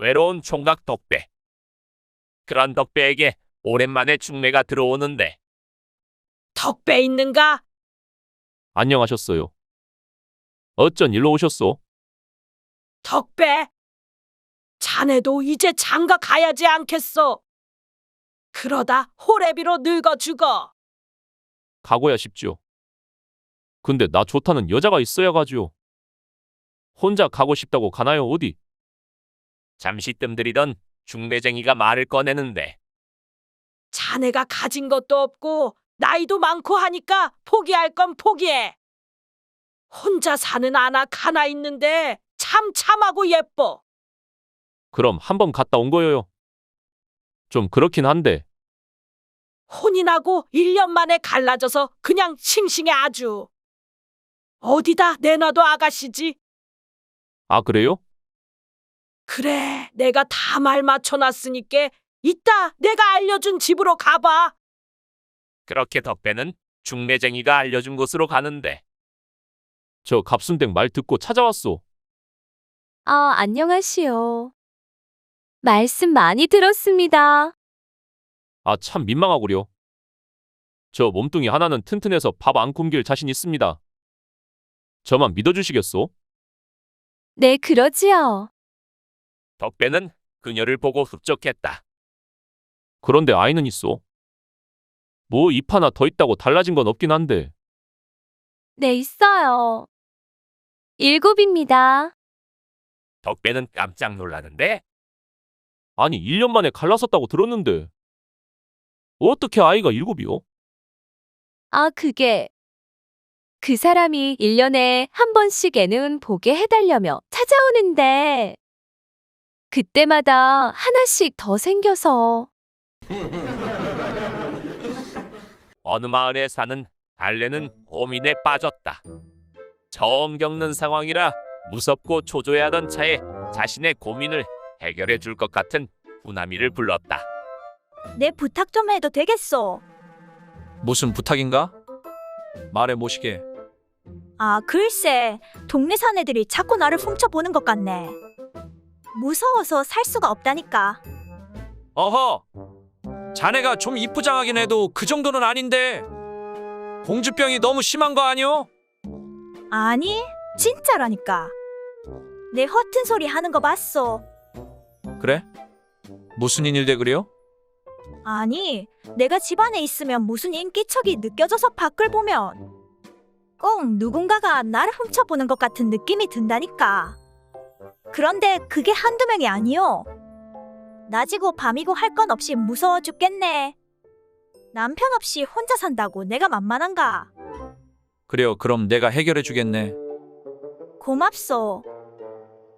외로운 총각 덕배. 그런 덕배에게 오랜만에 중매가 들어오는데 덕배 있는가? 안녕하셨어요. 어쩐 일로 오셨소? 덕배. 자네도 이제 장가 가야지 않겠소? 그러다 호래비로 늙어 죽어. 가고야 싶죠. 근데 나 좋다는 여자가 있어야 가지요. 혼자 가고 싶다고 가나요 어디? 잠시 뜸들이던 중매쟁이가 말을 꺼내는데 자네가 가진 것도 없고 나이도 많고 하니까 포기할 건 포기해. 혼자 사는 아낙 하나 있는데 참 참하고 예뻐. 그럼 한번 갔다 온 거예요. 좀 그렇긴 한데 혼이 나고 1년 만에 갈라져서 그냥 싱싱해 아주. 어디다 내놔도 아가씨지. 아 그래요? 그래, 내가 다 말 맞춰놨으니까 이따 내가 알려준 집으로 가봐. 그렇게 덕배는 중매쟁이가 알려준 곳으로 가는데 저 갑순댁 말 듣고 찾아왔소. 아, 안녕하시오. 말씀 많이 들었습니다. 아 참 민망하구려. 저 몸뚱이 하나는 튼튼해서 밥 안 굶길 자신 있습니다. 저만 믿어주시겠소? 네, 그러지요. 덕배는 그녀를 보고 흡족했다. 그런데 아이는 있소. 뭐입 하나 더 있다고 달라진 건 없긴 한데 네, 있어요. 일곱입니다. 덕배는 깜짝 놀라는데 아니 1년 만에 갈라섰다고 들었는데 어떻게 아이가 일곱이요? 아, 그게. 그 사람이 1년에 한 번씩 애는 보게 해달려며 찾아오는데, 그때마다 하나씩 더 생겨서. 어느 마을에 사는 달래는 고민에 빠졌다. 처음 겪는 상황이라 무섭고 초조해하던 차에 자신의 고민을 해결해 줄 것 같은 후나미를 불렀다. 내 부탁 좀 해도 되겠소? 무슨 부탁인가? 말해 모시게. 아, 글쎄, 동네 사내들이 자꾸 나를 훔쳐보는 것 같네. 무서워서 살 수가 없다니까. 어허! 자네가 좀 이쁘장하긴 해도 그 정도는 아닌데. 공주병이 너무 심한 거 아니오? 아니, 진짜라니까. 내 허튼 소리 하는 거 봤소? 그래? 무슨 일인데 그래요? 아니, 내가 집안에 있으면 무슨 인기척이 느껴져서 밖을 보면 꼭 누군가가 나를 훔쳐보는 것 같은 느낌이 든다니까. 그런데 그게 한두 명이 아니오. 낮이고 밤이고 할 건 없이 무서워 죽겠네. 남편 없이 혼자 산다고 내가 만만한가? 그래요. 그럼 내가 해결해 주겠네. 고맙소.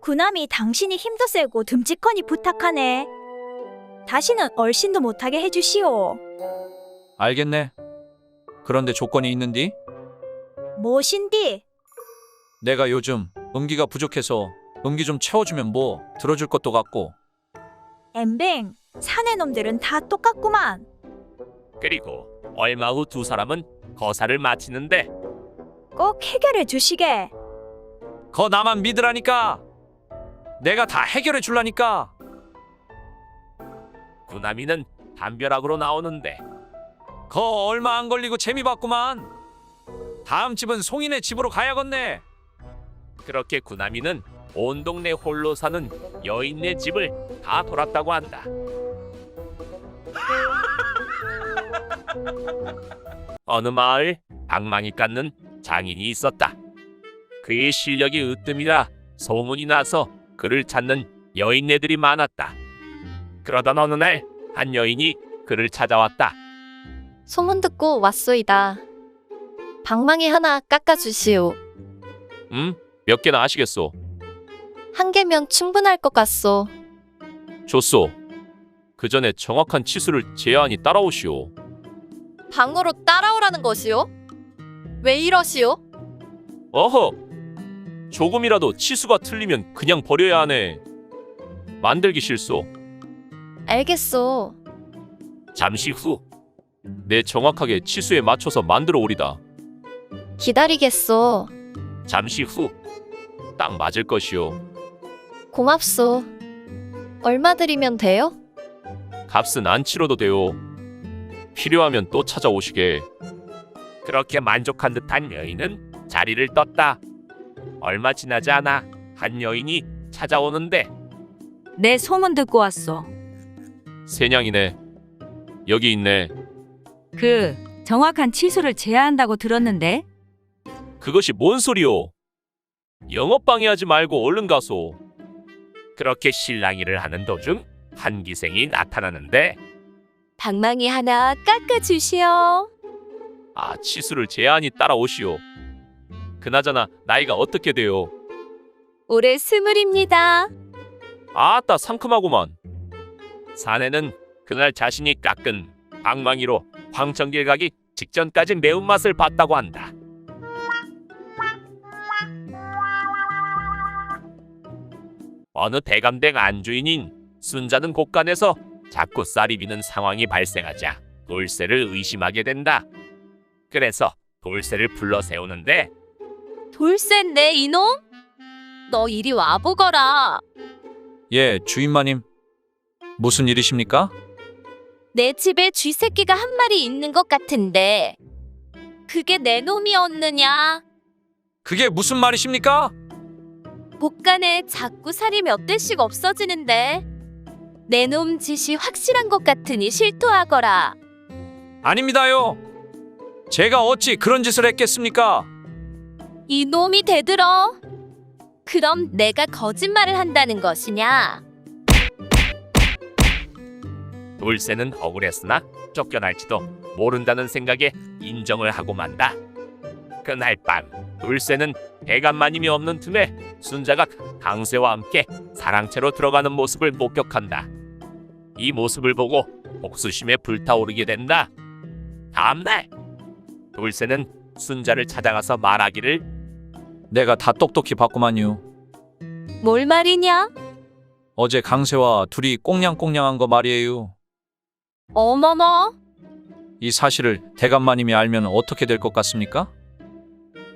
구남이 당신이 힘도 세고 듬직하니 부탁하네. 다시는 얼씬도 못하게 해주시오. 알겠네. 그런데 조건이 있는디? 무엇인디? 내가 요즘 음기가 부족해서 음기 좀 채워주면 뭐 들어줄 것도 같고 엠뱅, 사내 놈들은 다 똑같구만. 그리고 얼마 후 두 사람은 거사를 마치는데 꼭 해결해 주시게. 거 나만 믿으라니까. 내가 다 해결해 줄라니까. 구나미는 담벼락으로 나오는데 거 얼마 안 걸리고 재미 봤구만. 다음 집은 송이네 집으로 가야겠네. 그렇게 구나미는 온 동네 홀로 사는 여인네 집을 다 돌았다고 한다. 어느 마을 방망이 깎는 장인이 있었다. 그의 실력이 으뜸이라 소문이 나서 그를 찾는 여인네들이 많았다. 그러던 어느 날 한 여인이 그를 찾아왔다. 소문 듣고 왔소이다. 방망이 하나 깎아주시오. 음? 몇 개나 아시겠소? 한 개면 충분할 것 같소. 좋소. 그 전에 정확한 치수를 제안이 따라오시오. 방으로 따라오라는 것이오? 왜 이러시오? 어허! 조금이라도 치수가 틀리면 그냥 버려야 하네. 만들기 실소. 알겠소. 잠시 후. 내 정확하게 치수에 맞춰서 만들어 오리다. 기다리겠소. 잠시 후. 딱 맞을 것이오. 고맙소. 얼마 드리면 돼요? 값은 안 치러도 돼요. 필요하면 또 찾아오시게. 그렇게 만족한 듯한 여인은 자리를 떴다. 얼마 지나지 않아 한 여인이 찾아오는데 내 소문 듣고 왔어. 세냥이네. 여기 있네. 그 정확한 치수를 제한한다고 들었는데 그것이 뭔 소리요? 영업 방해하지 말고 얼른 가소. 그렇게 실랑이를 하는 도중 한 기생이 나타나는데 방망이 하나 깎아 주시오. 아 치수를 제한이 따라오시오. 그나저나 나이가 어떻게 돼요? 올해 스물입니다. 아따 상큼하구만. 사내는 그날 자신이 깎은 방망이로 황천길 가기 직전까지 매운맛을 봤다고 한다. 어느 대감댁 안주인인 순자는 곳간에서 자꾸 쌀이 비는 상황이 발생하자 돌쇠를 의심하게 된다. 그래서 돌쇠를 불러 세우는데 돌쇠네 이놈? 너 이리 와보거라. 예, 주인마님. 무슨 일이십니까? 내 집에 쥐새끼가 한 마리 있는 것 같은데 그게 내 놈이었느냐? 그게 무슨 말이십니까? 복간에 자꾸 살이 몇 대씩 없어지는데 내 놈 짓이 확실한 것 같으니 실토하거라. 아닙니다요. 제가 어찌 그런 짓을 했겠습니까? 이 놈이 대들어. 그럼 내가 거짓말을 한다는 것이냐? 돌쇠는 억울했으나 쫓겨날지도 모른다는 생각에 인정을 하고 만다. 그날 밤 돌쇠는 대감마님이 없는 틈에 순자가 강쇠와 함께 사랑채로 들어가는 모습을 목격한다. 이 모습을 보고 복수심에 불타오르게 된다. 다음날 돌쇠는 순자를 찾아가서 말하기를 내가 다 똑똑히 봤구만요. 뭘 말이냐? 어제 강세와 둘이 꽁냥꽁냥한 거 말이에요. 어머머, 이 사실을 대감마님이 알면 어떻게 될 것 같습니까?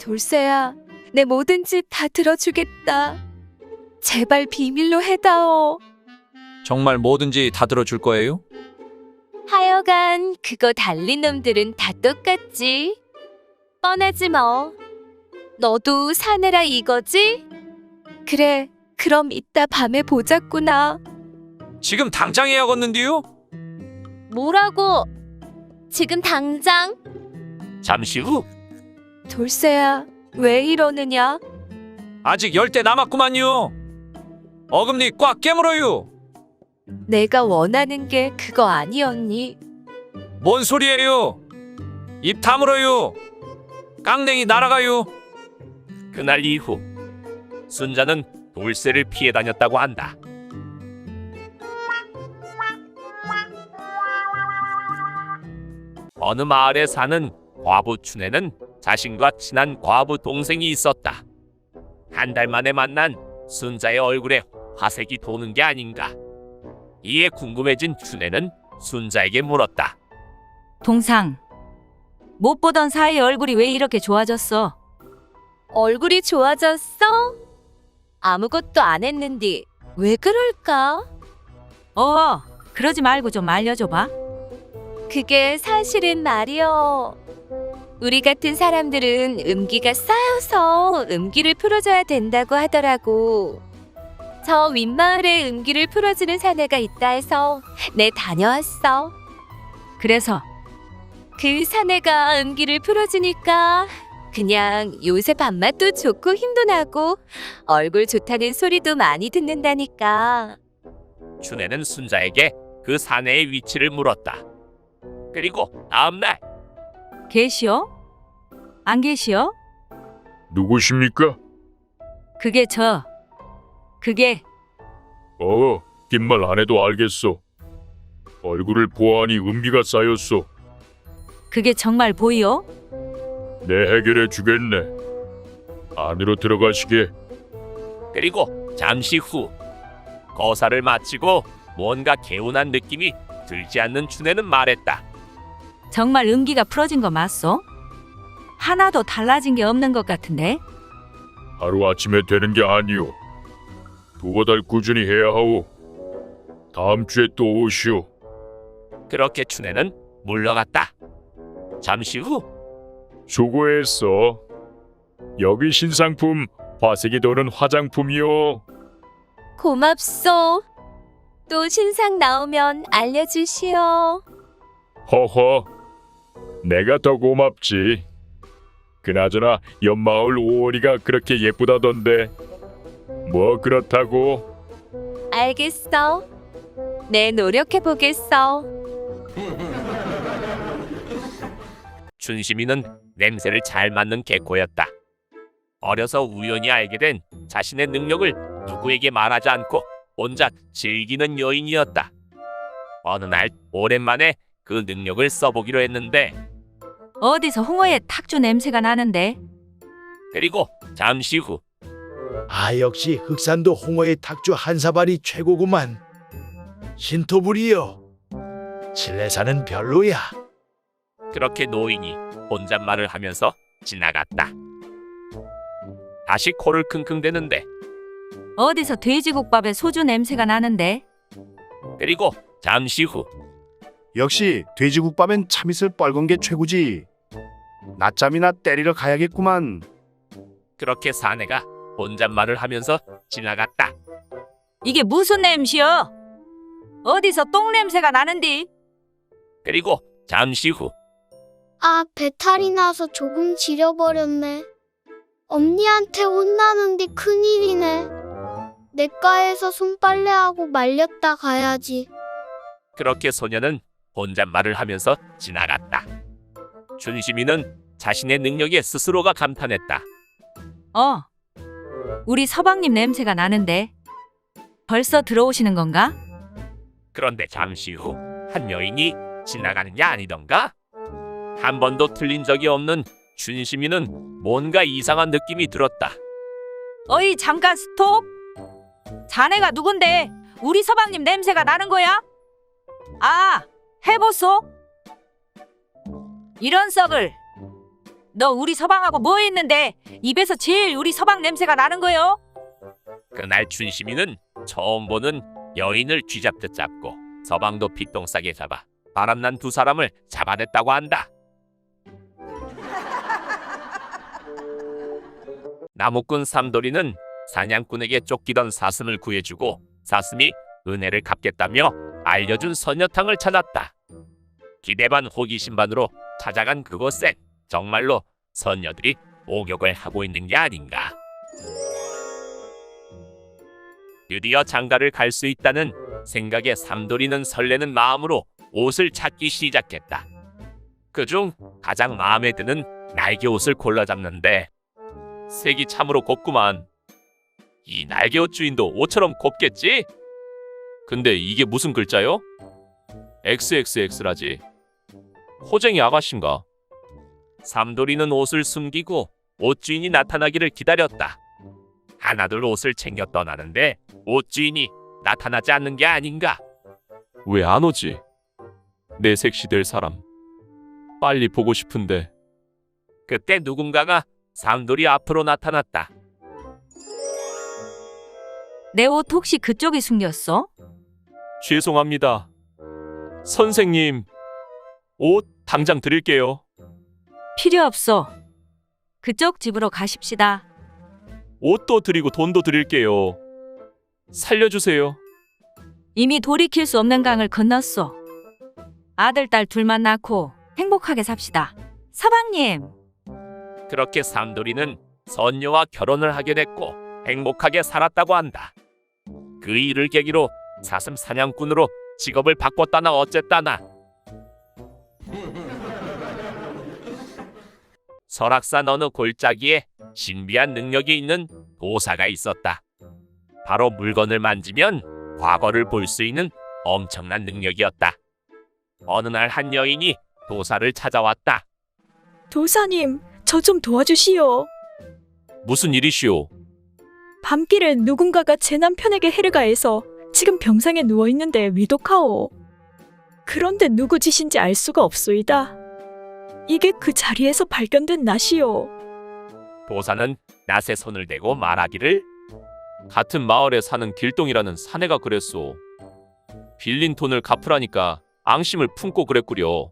돌쇠야, 내 모든 집다 들어주겠다. 제발 비밀로 해다오. 정말 뭐든지 다 들어줄 거예요? 하여간 그거 달린 놈들은 다 똑같지. 뻔하지 뭐. 너도 사내라 이거지? 그래, 그럼 이따 밤에 보자꾸나. 지금 당장 해야겠는데요? 뭐라고? 지금 당장? 잠시 후 돌쇠야, 왜 이러느냐? 아직 열대 남았구만요. 어금니 꽉 깨물어요. 내가 원하는 게 그거 아니었니? 뭔 소리예요? 입 다물어요. 깡냉이 날아가요. 그날 이후 순자는 돌쇠를 피해 다녔다고 한다. 어느 마을에 사는 과부 춘에는 자신과 친한 과부 동생이 있었다. 한 달 만에 만난 순자의 얼굴에 화색이 도는 게 아닌가. 이에 궁금해진 춘에는 순자에게 물었다. 동상 못 보던 사이 얼굴이 왜 이렇게 좋아졌어? 얼굴이 좋아졌어? 아무것도 안 했는데 왜 그럴까? 어 그러지 말고 좀 알려줘봐. 그게 사실은 말이요. 우리 같은 사람들은 음기가 쌓여서 음기를 풀어줘야 된다고 하더라고. 저 윗마을에 음기를 풀어주는 사내가 있다 해서 내 다녀왔어. 그래서 그 사내가 음기를 풀어주니까 그냥 요새 밥맛도 좋고 힘도 나고 얼굴 좋다는 소리도 많이 듣는다니까. 춘에는 순자에게 그 사내의 위치를 물었다. 그리고 다음날 계시오? 안 계시오? 누구십니까? 그게 저. 그게 어, 긴 말 안 해도 알겠소. 얼굴을 보아하니 음기가 쌓였소. 그게 정말 보이오? 내 해결해 주겠네. 안으로 들어가시게. 그리고 잠시 후 거사를 마치고 뭔가 개운한 느낌이 들지 않는 춘에는 말했다. 정말 음기가 풀어진 거 맞소? 하나도 달라진 게 없는 것 같은데? 하루 아침에 되는 게 아니오. 두어 달 꾸준히 해야 하오. 다음 주에 또 오시오. 그렇게 춘애는 물러갔다. 잠시 후 수고했어. 여기 신상품 화색이 도는 화장품이요. 고맙소. 또 신상 나오면 알려주시오. 허허. 내가 더 고맙지. 그나저나 옆마을 오월이가 그렇게 예쁘다던데. 뭐 그렇다고? 알겠어. 내 노력해 보겠어. 춘심이는 냄새를 잘 맡는 개코였다. 어려서 우연히 알게 된 자신의 능력을 누구에게 말하지 않고 혼자 즐기는 여인이었다. 어느 날 오랜만에 그 능력을 써보기로 했는데 어디서 홍어의 탁주 냄새가 나는데? 그리고 잠시 후 아 역시 흑산도 홍어의 탁주 한 사발이 최고구만. 신토불이여. 칠레산은 별로야. 그렇게 노인이 혼잣말을 하면서 지나갔다. 다시 코를 킁킁대는데 어디서 돼지국밥에 소주 냄새가 나는데? 그리고 잠시 후 역시 돼지국밥엔 참이슬 뻘건 게 최고지. 낮잠이나 때리러 가야겠구만. 그렇게 사내가 혼잣말을 하면서 지나갔다. 이게 무슨 냄새여? 어디서 똥 냄새가 나는디? 그리고 잠시 후 아, 배탈이 나서 조금 지려버렸네. 언니한테 혼나는 데 큰일이네. 내과에서 손빨래하고 말렸다 가야지. 그렇게 소녀는 혼잣말을 하면서 지나갔다. 춘심이는 자신의 능력에 스스로가 감탄했다. 어. 우리 서방님 냄새가 나는데. 벌써 들어오시는 건가? 그런데 잠시 후 한 여인이 지나가는 게 아니던가? 한 번도 틀린 적이 없는 춘심이는 뭔가 이상한 느낌이 들었다. 어이 잠깐 스톱. 자네가 누군데 우리 서방님 냄새가 나는 거야? 아 해보소. 이런 썩을. 너 우리 서방하고 뭐 했는데 입에서 제일 우리 서방 냄새가 나는 거요? 그날 춘심이는 처음 보는 여인을 쥐잡듯 잡고 서방도 피똥싸게 잡아 바람난 두 사람을 잡아냈다고 한다. 나무꾼 삼돌이는 사냥꾼에게 쫓기던 사슴을 구해주고 사슴이 은혜를 갚겠다며 알려준 선녀탕을 찾았다. 기대 반 호기심 반으로 찾아간 그곳엔 정말로 선녀들이 목욕을 하고 있는 게 아닌가. 드디어 장가를 갈 수 있다는 생각에 삼돌이는 설레는 마음으로 옷을 찾기 시작했다. 그중 가장 마음에 드는 날개 옷을 골라 잡는데 색이 참으로 곱구만. 이 날개 옷 주인도 옷처럼 곱겠지? 근데 이게 무슨 글자요? XXX라지. 호쟁이 아가씨인가? 삼돌이는 옷을 숨기고 옷 주인이 나타나기를 기다렸다. 하나둘 옷을 챙겨 떠나는데 옷 주인이 나타나지 않는 게 아닌가? 왜 안 오지? 내 섹시 될 사람. 빨리 보고 싶은데. 그때 누군가가 삼돌이 앞으로 나타났다. 내 옷 혹시 그쪽에 숨겼어? 죄송합니다. 선생님, 옷 당장 드릴게요. 필요 없어. 그쪽 집으로 가십시다. 옷도 드리고 돈도 드릴게요. 살려주세요. 이미 돌이킬 수 없는 강을 건넜어. 아들, 딸 둘만 낳고 행복하게 삽시다. 서방님, 그렇게 삼돌이는 선녀와 결혼을 하게 됐고 행복하게 살았다고 한다. 그 일을 계기로 사슴 사냥꾼으로 직업을 바꿨다나 어쨌다나. 설악산 어느 골짜기에 신비한 능력이 있는 도사가 있었다. 바로 물건을 만지면 과거를 볼 수 있는 엄청난 능력이었다. 어느 날 한 여인이 도사를 찾아왔다. 도사님, 저 좀 도와주시오. 무슨 일이시오? 밤길에 누군가가 제 남편에게 해를 가해서 지금 병상에 누워 있는데 위독하오. 그런데 누구 짓인지 알 수가 없소이다. 이게 그 자리에서 발견된 낫이오. 도사는 낫에 손을 대고 말하기를 같은 마을에 사는 길동이라는 사내가 그랬소. 빌린 돈을 갚으라니까 앙심을 품고 그랬구려.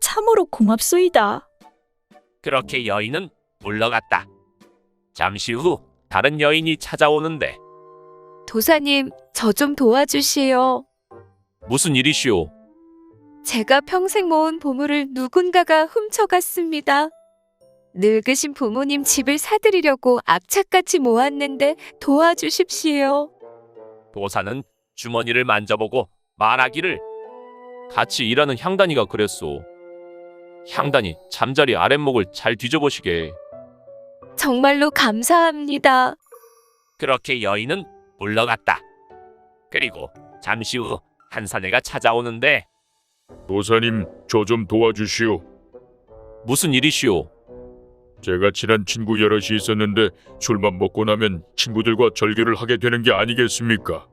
참으로 고맙소이다. 그렇게 여인은 물러갔다. 잠시 후 다른 여인이 찾아오는데 도사님, 저 좀 도와주시오. 무슨 일이시오? 제가 평생 모은 보물을 누군가가 훔쳐갔습니다. 늙으신 부모님 집을 사드리려고 악착같이 모았는데 도와주십시오. 도사는 주머니를 만져보고 말하기를 같이 일하는 향단이가 그랬소. 향단이 잠자리 아랫목을 잘 뒤져보시게. 정말로 감사합니다. 그렇게 여인은 물러갔다. 그리고 잠시 후 한 사내가 찾아오는데 도사님, 저 좀 도와주시오. 무슨 일이시오? 제가 친한 친구 여럿이 있었는데 술만 먹고 나면 친구들과 절교를 하게 되는 게 아니겠습니까?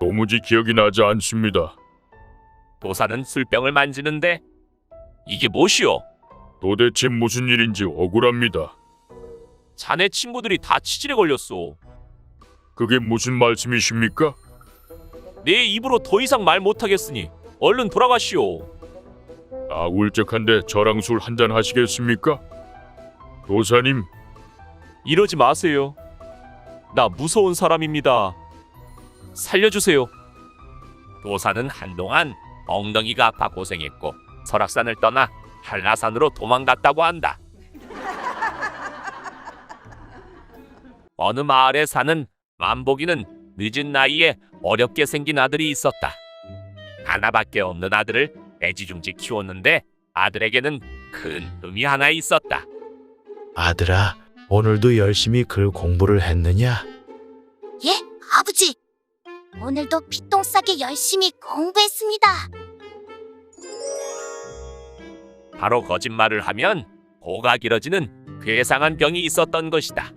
도무지 기억이 나지 않습니다. 도사는 술병을 만지는데 이게 무엇이오? 도대체 무슨 일인지 억울합니다. 자네 친구들이 다 치질에 걸렸소. 그게 무슨 말씀이십니까? 내 입으로 더 이상 말 못하겠으니 얼른 돌아가시오. 아 울적한데 저랑 술 한잔 하시겠습니까? 도사님, 이러지 마세요. 나 무서운 사람입니다. 살려주세요. 도사는 한동안 엉덩이가 아파 고생했고 설악산을 떠나 한라산으로 도망갔다고 한다. 어느 마을에 사는 만복이는 늦은 나이에 어렵게 생긴 아들이 있었다. 하나밖에 없는 아들을 애지중지 키웠는데 아들에게는 큰 흠이 하나 있었다. 아들아, 오늘도 열심히 글 공부를 했느냐? 예, 아버지. 오늘도 피똥 싸게 열심히 공부했습니다. 바로 거짓말을 하면 고가 길어지는 괴상한 병이 있었던 것이다.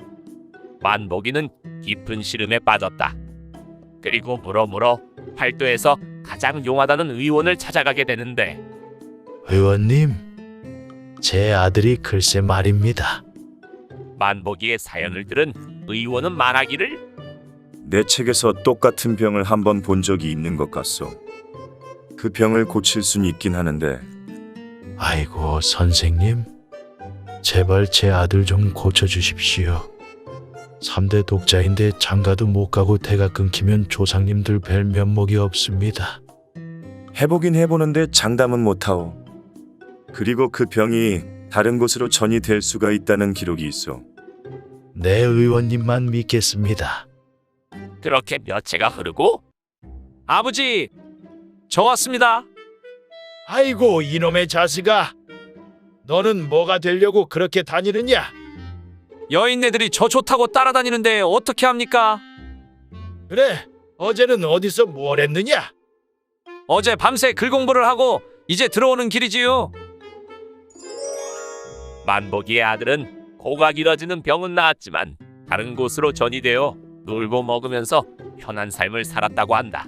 만복이는 깊은 시름에 빠졌다. 그리고 물어물어 팔도에서 가장 용하다는 의원을 찾아가게 되는데 의원님, 제 아들이 글쎄 말입니다. 만복이의 사연을 들은 의원은 말하기를 내 책에서 똑같은 병을 한 번 본 적이 있는 것 같소. 그 병을 고칠 순 있긴 하는데 아이고, 선생님. 제발 제 아들 좀 고쳐주십시오. 3대 독자인데 장가도 못 가고 대가 끊기면 조상님들 뵐 면목이 없습니다. 해보긴 해보는데 장담은 못하오. 그리고 그 병이 다른 곳으로 전이 될 수가 있다는 기록이 있어. 내 의원님만 믿겠습니다. 그렇게 몇 해가 흐르고 아버지, 저 왔습니다. 아이고, 이놈의 자식아. 너는 뭐가 되려고 그렇게 다니느냐? 여인네들이 저 좋다고 따라다니는데 어떻게 합니까? 그래, 어제는 어디서 뭘 했느냐? 어제 밤새 글 공부를 하고 이제 들어오는 길이지요. 만복이의 아들은 고가 길어지는 병은 나았지만 다른 곳으로 전이 되어 놀고 먹으면서 편한 삶을 살았다고 한다.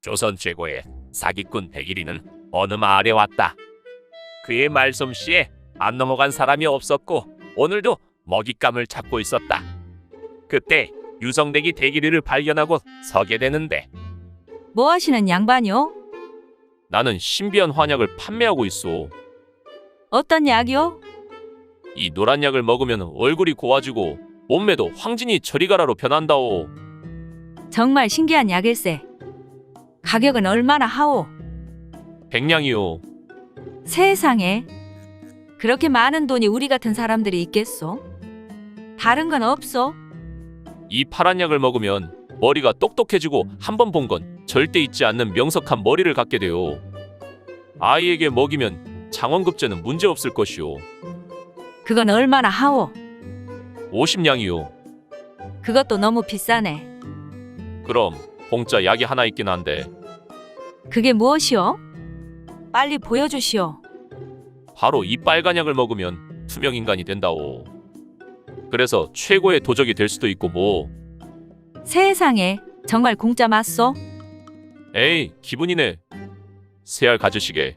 조선 최고의 사기꾼 백일이는 어느 마을에 왔다. 그의 말솜씨에 안 넘어간 사람이 없었고 오늘도 먹잇감을 찾고 있었다. 그때 유성댁이 대기리를 발견하고 서게 되는데 뭐 하시는 양반이요? 나는 신비한 환약을 판매하고 있어. 어떤 약이요? 이 노란 약을 먹으면 얼굴이 고와지고 몸매도 황진이 저리가라로 변한다오. 정말 신기한 약일세. 가격은 얼마나 하오? 백냥이요. 세상에. 그렇게 많은 돈이 우리 같은 사람들이 있겠소? 다른 건 없어? 이 파란 약을 먹으면 머리가 똑똑해지고 한 번 본 건 절대 잊지 않는 명석한 머리를 갖게 돼요. 아이에게 먹이면 장원급제는 문제 없을 것이요. 그건 얼마나 하오? 50냥이요. 그것도 너무 비싸네. 그럼 공짜 약이 하나 있긴 한데 그게 무엇이오? 빨리 보여주시오. 바로 이 빨간 약을 먹으면 투명 인간이 된다오. 그래서 최고의 도적이 될 수도 있고 뭐. 세상에 정말 공짜 맞소? 에이 기분이네. 새알 가지시게.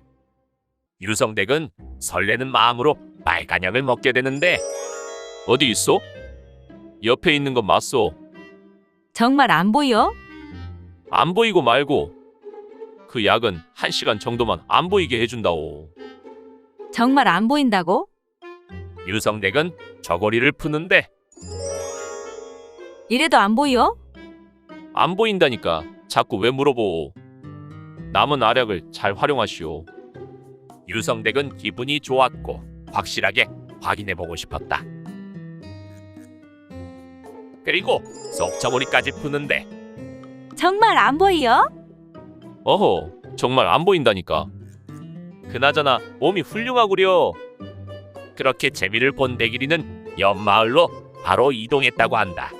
유성댁은 설레는 마음으로 빨간 약을 먹게 되는데 어디 있어? 옆에 있는 건 맞소. 정말 안 보여? 안 보이고 말고. 그 약은 한 시간 정도만 안 보이게 해준다오. 정말 안 보인다고? 유성댁은 저고리를 푸는데 이래도 안 보여? 안 보인다니까 자꾸 왜 물어보. 남은 알약을 잘 활용하시오. 유성댁은 기분이 좋았고 확실하게 확인해보고 싶었다. 그리고 속저고리까지 푸는데 정말 안 보여? 어허 정말 안 보인다니까. 그나저나 몸이 훌륭하구려. 그렇게 재미를 본 대길이는 옆마을로 바로 이동했다고 한다.